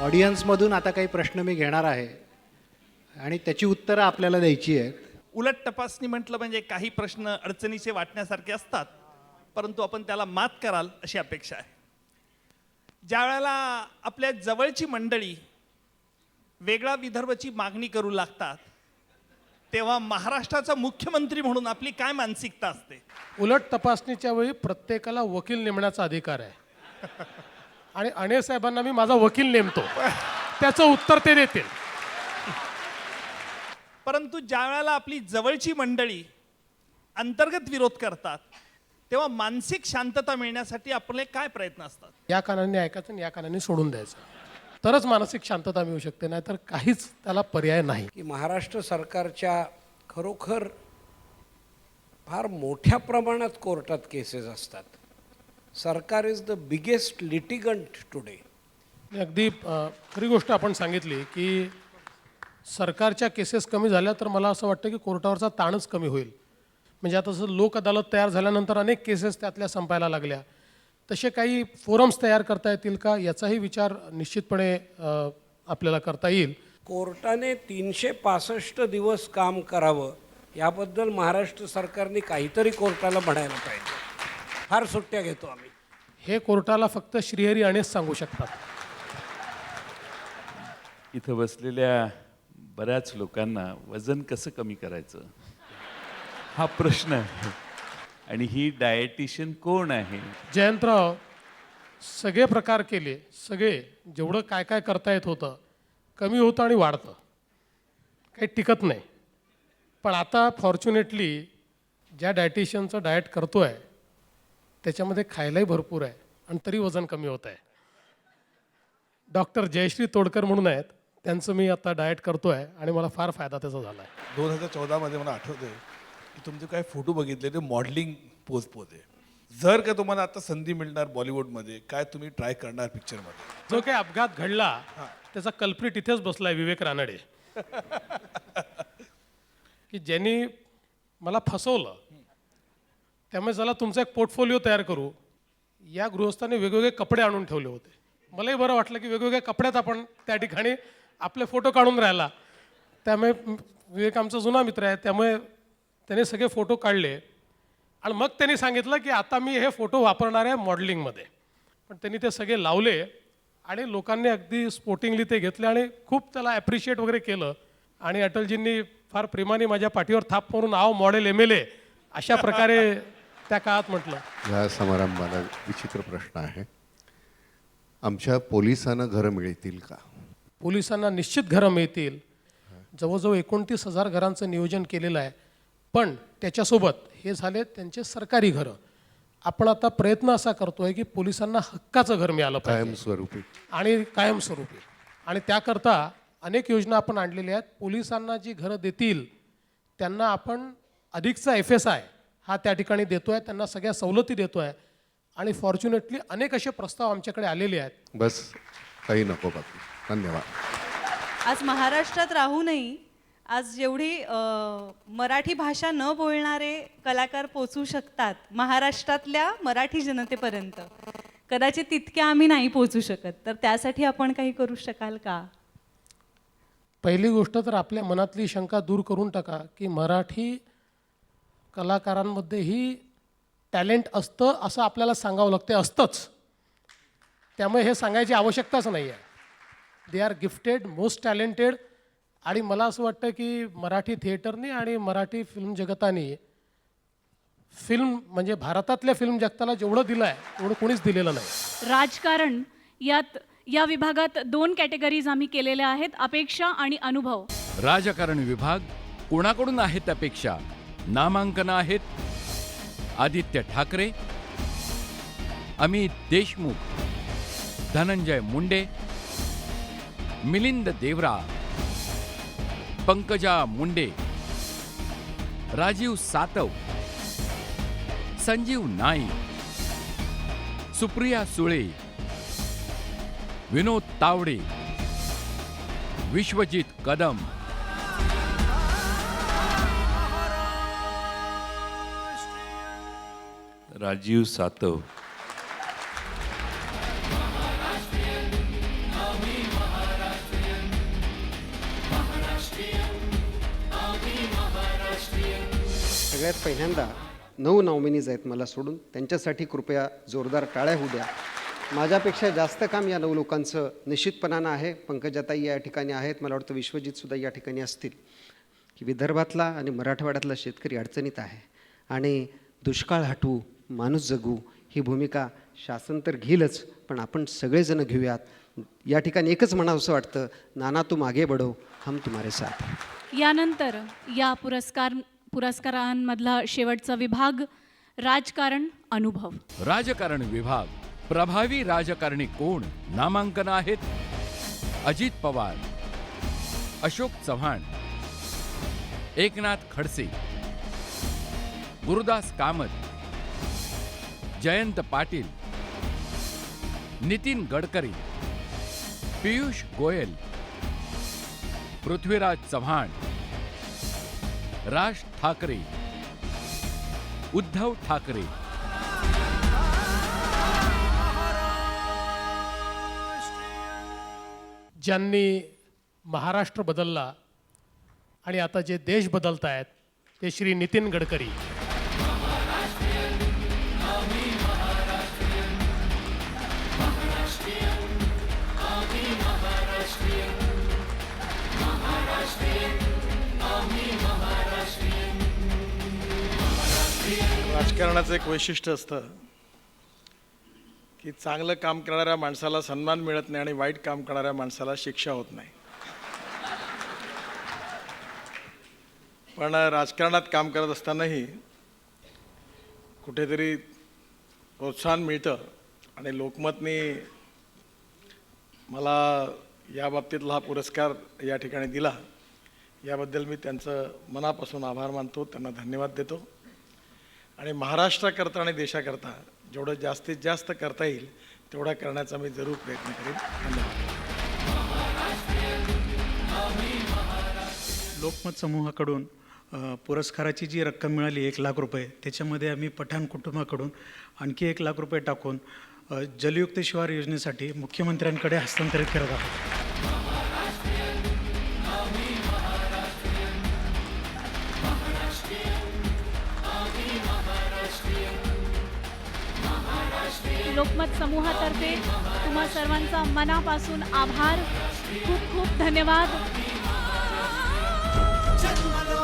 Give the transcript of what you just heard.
ऑडियन्समधून आता काही प्रश्न मी घेणार आहे. आणि त्याची उत्तरं आपल्याला द्यायची आहेत. उलट तपासणी म्हटलं म्हणजे काही प्रश्न अडचणीचे वाटण्यासारखे असतात परंतु आपण त्याला मात कराल अशी अपेक्षा आहे. ज्या वेळेला आपल्या जवळची मंडळी वेगळा विदर्भची मागणी करू लागतात तेव्हा महाराष्ट्राचा मुख्यमंत्री म्हणून आपली काय मानसिकता असते? उलट तपासणीच्या वेळी प्रत्येकाला वकील नेमण्याचा अधिकार आहे. आणि अणे साहेबांना मी माझा वकील नेमतो. त्याचं उत्तर ते देतील. परंतु ज्या वेळेला आपली जवळची मंडळी अंतर्गत विरोध करतात तेव्हा मानसिक शांतता मिळण्यासाठी आपले काय प्रयत्न असतात? या कानाने ऐकायचं आणि या कानाने सोडून द्यायचं. तरच मानसिक शांतता मिळू शकते नाहीतर काहीच त्याला पर्याय नाही. की महाराष्ट्र सरकारच्या खरोखर फार मोठ्या प्रमाणात कोर्टात केसेस असतात. सरकार is the biggest litigant today अगदी खरी गोष्ट आपण सांगितली की सरकारच्या केसेस कमी झाल्या तर मला असं वाटतं की कोर्टावरचा ताणच कमी होईल. म्हणजे आता जसं लोक अदालत तयार झाल्यानंतर अनेक केसेस त्यातल्या संपायला लागल्या. तसे काही फोरम्स तयार करता येतील का? याचाही विचार निश्चितपणे आपल्याला करता येईल. कोर्टाने तीनशे पासष्ट दिवस काम करावं याबद्दल महाराष्ट्र सरकारने काहीतरी कोर्टाला म्हणायला पाहिजे. फार सुट्ट्या घेतो आम्ही. हे कोर्टाला फक्त श्रीहरी अणेच सांगू शकतात. इथं बसलेल्या बऱ्याच लोकांना वजन कसं कमी करायचं? हा प्रश्न आहे. आणि ही डायटिशियन कोण आहे? जयंतराव सगळे प्रकार केले. सगळे जेवढं काय काय करता येत होतं कमी होतं आणि वाढतं. काही टिकत नाही. पण आता फॉर्च्युनेटली ज्या डायटिशियनचं डाएट करतो आहे त्याच्यामध्ये खायलाही भरपूर आहे आणि तरी वजन कमी होत आहे. डॉक्टर जयश्री तोडकर म्हणून आहेत. त्यांचं मी आता डाएट करतो आहे आणि मला फार फायदा त्याचा झाला आहे दोन हजार चौदामध्ये मला आठवतंय की तुमचे काय फोटो बघितले ते मॉडेलिंग पोज पोते जर का तुम्हाला आता संधी मिळणार बॉलिवूडमध्ये काय तुम्ही ट्राय करणार पिक्चरमध्ये जो काही अपघात घडला त्याचा कल्प्रिट इथेच बसलाय विवेक रानडे. की ज्यांनी मला फसवलं त्यामुळे चला तुमचा एक पोर्टफोलिओ तयार करू. या गृहस्थाने वेगवेगळे कपडे आणून ठेवले होते. मलाही बरं वाटलं की वेगवेगळ्या कपड्यात आपण त्या ठिकाणी आपले फोटो काढून राहिला. त्यामुळे विवेक आमचा जुना मित्र आहे त्यामुळे त्याने सगळे फोटो काढले. आणि मग त्यांनी सांगितलं की आता मी हे फोटो वापरणार आहे मॉडेलिंगमध्ये. पण त्यांनी ते सगळे लावले आणि लोकांनी अगदी स्पोर्टिंगली ते घेतले आणि खूप त्याला ॲप्रिशिएट वगैरे केलं. आणि अटलजींनी फार प्रेमाने माझ्या पाठीवर थाप मारून आव मॉडेल एम एल ए अशा प्रकारे त्या काळात म्हटलं. या समारंभाला विचित्र प्रश्न आहे. आमच्या पोलिसांना घरं मिळतील का? पोलिसांना निश्चित घरं मिळतील. जवळजवळ एकोणतीस हजार घरांचं नियोजन केलेलं आहे. पण त्याच्यासोबत हे झाले त्यांचे सरकारी घरं. आपण आता प्रयत्न असा करतोय की पोलिसांना हक्काचं घर मिळालं पाहिजे. कायमस्वरूपी आणि कायमस्वरूपी आणि त्याकरता अनेक योजना आपण आणलेल्या आहेत. पोलिसांना जी घरं देतील त्यांना आपण अधिकचा एफ एस आय हा त्या ठिकाणी देतो आहे त्यांना सगळ्या सवलती देतो आहे आणि फॉर्च्युनेटली अनेक असे प्रस्ताव आमच्याकडे आलेले आहेत. बस काही नको बाकी. धन्यवाद. आज महाराष्ट्रात राहूनही आज जेवढी मराठी भाषा न बोलणारे कलाकार पोचू शकतात महाराष्ट्रातल्या मराठी जनतेपर्यंत. कदाचित तितक्या आम्ही नाही पोचू शकत. तर त्यासाठी आपण काही करू शकाल का? पहिली गोष्ट तर आपल्या मनातली शंका दूर करून टाका की मराठी कलाकारांमध्येही टॅलेंट असतं असं आपल्याला सांगावं लागते. असतंच. त्यामुळे हे सांगायची आवश्यकताच नाही आहे they are gifted most talented आणि मला असं वाटतं की मराठी थिएटरनी आणि मराठी फिल्म जगताने फिल्म म्हणजे भारतातल्या फिल्म जगताला जेवढं दिलं आहे तेवढं कोणीच दिलेलं नाही. राजकारण यात या विभागात दोन कॅटेगरीज आम्ही केलेल्या आहेत अपेक्षा आणि अनुभव. राजकारण विभाग कोणाकडून आहेत अपेक्षा नामांकन आहेत आदित्य ठाकरे अमित देशमुख धनंजय मुंडे मिलिंद देवरा पंकजा मुंडे राजीव सातव संजीव नाईक सुप्रिया सुळे विनोद तावडे विश्वजित कदम राजीव सातव. सगळ्यात पहिल्यांदा नऊ नॉमिनीज आहेत मला सोडून. त्यांच्यासाठी कृपया जोरदार टाळ्या होऊ द्या. माझ्यापेक्षा जास्त काम या नऊ लोकांचं निश्चितपणानं आहे. पंकजाताई या ठिकाणी आहेत. मला वाटतं विश्वजितसुद्धा या ठिकाणी असतील. की विदर्भातला आणि मराठवाड्यातला शेतकरी अडचणीत आहे. आणि दुष्काळ हटवू माणूस जगू ही भूमिका शासन तर घेईलच पण आपण सगळेजण घेऊयात. या ठिकाणी एकच म्हणावंसं वाटतं नाना तुम आगे बढो हम तुम्हारे साथ. यानंतर या पुरस्कार पुरस्कारांमधला शेवटचा विभाग राजकारण अनुभव. राजकारण विभाग. प्रभावी राजकारणी कोण? नामांकन आहेत अजित पवार अशोक चव्हाण एकनाथ खडसे गुरुदास कामत जयंत पाटील नितीन गडकरी पियुष गोयल पृथ्वीराज चव्हाण राज ठाकरे उद्धव ठाकरे। ज्यांनी महाराष्ट्र बदलला आणि आता जे देश बदलत आहेत ते श्री नितीन गडकरी. सन्मानाचं एक वैशिष्ट्य असतं की चांगलं काम करणाऱ्या माणसाला सन्मान मिळत नाही आणि वाईट काम करणाऱ्या माणसाला शिक्षा होत नाही. पण राजकारणात काम करत असतानाही कुठेतरी प्रोत्साहन मिळतं आणि लोकमतने मला या बाबतीतला हा पुरस्कार या ठिकाणी दिला. याबद्दल मी त्यांचं मनापासून आभार मानतो त्यांना धन्यवाद देतो. आणि महाराष्ट्राकरता आणि देशाकरता जेवढं जास्तीत जास्त करता येईल तेवढा करण्याचा मी जरूर प्रयत्न करेन. धन्यवाद. लोकमत समूहाकडून पुरस्काराची जी रक्कम मिळाली एक लाख रुपये त्याच्यामध्ये आम्ही पठाण कुटुंबाकडून आणखी एक लाख रुपये टाकून जलयुक्त शिवार योजनेसाठी मुख्यमंत्र्यांकडे हस्तांतरित करत आहोत. लोकमत समूहातर्फे तुम्हा सर्वांचा मनापासून आभार. खूप खूप धन्यवाद. जन्मलो